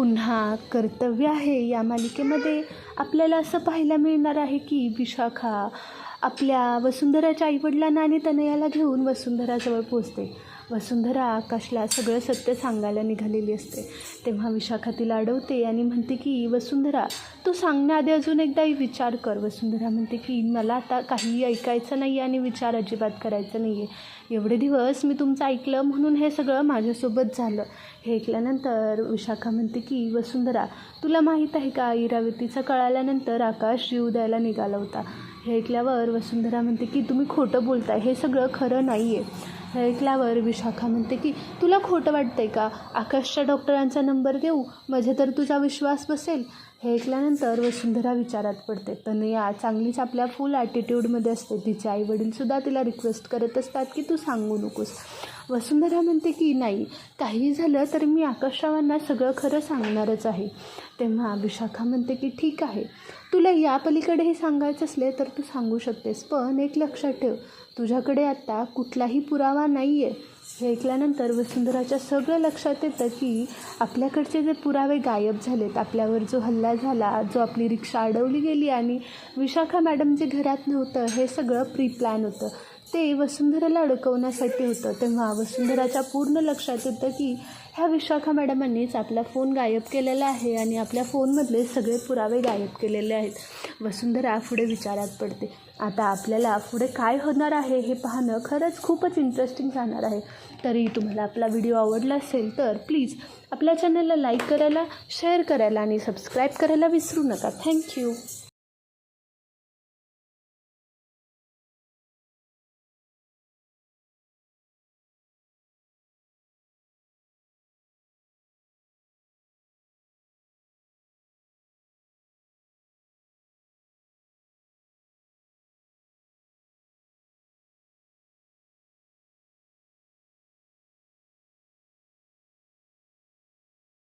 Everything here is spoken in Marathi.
पुन्हा कर्तव्य आहे या मालिकेमध्ये. आपल्याला असं पाहायला मिळणार आहे की विशाखा आपल्या वसुंधराच्या आईवडिलांना आणि तनयाला घेऊन वसुंधराजवळ पोचते वसुंधरा आकाशला सगळं सत्य सांगायला निघालेली असते. तेव्हा विशाखा तिला अडवते आणि म्हणते की वसुंधरा तू सांगण्याआधी अजून एकदाही विचार कर. वसुंधरा म्हणते की मला आता काहीही ऐकायचं नाही आणि विचार अजिबात करायचा नाही आहे एवढे दिवस मी तुमचं ऐकलं म्हणून हे सगळं माझ्यासोबत झालं. हे ऐकल्यानंतर विशाखा म्हणते की वसुंधरा तुला माहीत आहे का? इरावतीचं कळाल्यानंतर आकाश जीव द्यायला निघाला होता. ऐकल्यावर वसुंधरा म्हणते की तुम्ही खोटं बोलताय हे सगळं खरं नाही आहे हे ऐकल्यावर विशाखा म्हणते की तुला खोटं वाटतंय का? आकाशच्या डॉक्टरांचा नंबर देऊ? म्हणजे तर तुझा विश्वास बसेल? हे ऐकल्यानंतर वसुंधरा विचारात पडते. तनया चांगलीच आपल्या फुल ॲटिट्यूडमध्ये असते. तिचे आईवडीलसुद्धा तिला रिक्वेस्ट करत असतात की तू सांगू नकोस. वसुंधरा म्हणते की नाही काही झालं तर मी आकाशरावांना सगळं खरं सांगणारच आहे. तेव्हा विशाखा म्हणते की ठीक आहे. तुला या पलीकडे हे सांगायचं असले तर तू सांगू शकतेस पण एक लक्षात ठेव. तुझ्याकडे आत्ता कुठलाही पुरावा नाही आहे ऐकल्यानंतर वसुंधराच्या सगळं लक्षात येतं की आपल्याकडचे जे पुरावे गायब झालेत आपल्यावर जो हल्ला झाला जो आपली रिक्षा अडवली गेली आणि विशाखा मॅडम जे घरात नव्हतं हे सगळं प्री प्लॅन होतं. ते वसुंधराला अडकवण्यासाठी होतं. तेव्हा वसुंधराच्या पूर्ण लक्षात येतं की ह्या विशाखा मॅडमांनीच आपला फोन गायब केलेला आहे आणि आपल्या फोनमधले सगळे पुरावे गायब केलेले आहेत. वसुंधरा पुढे विचारात पडते. आता आपल्याला पुढे काय होणार आहे हे पाहणं खरंच खूपच इंटरेस्टिंग जाणार आहे. तरी तुम्हाला आपला व्हिडिओ आवडला असेल तर प्लीज आपल्या चॅनलला लाईक करायला शेअर करायला आणि सबस्क्राईब करायला विसरू नका. थँक्यू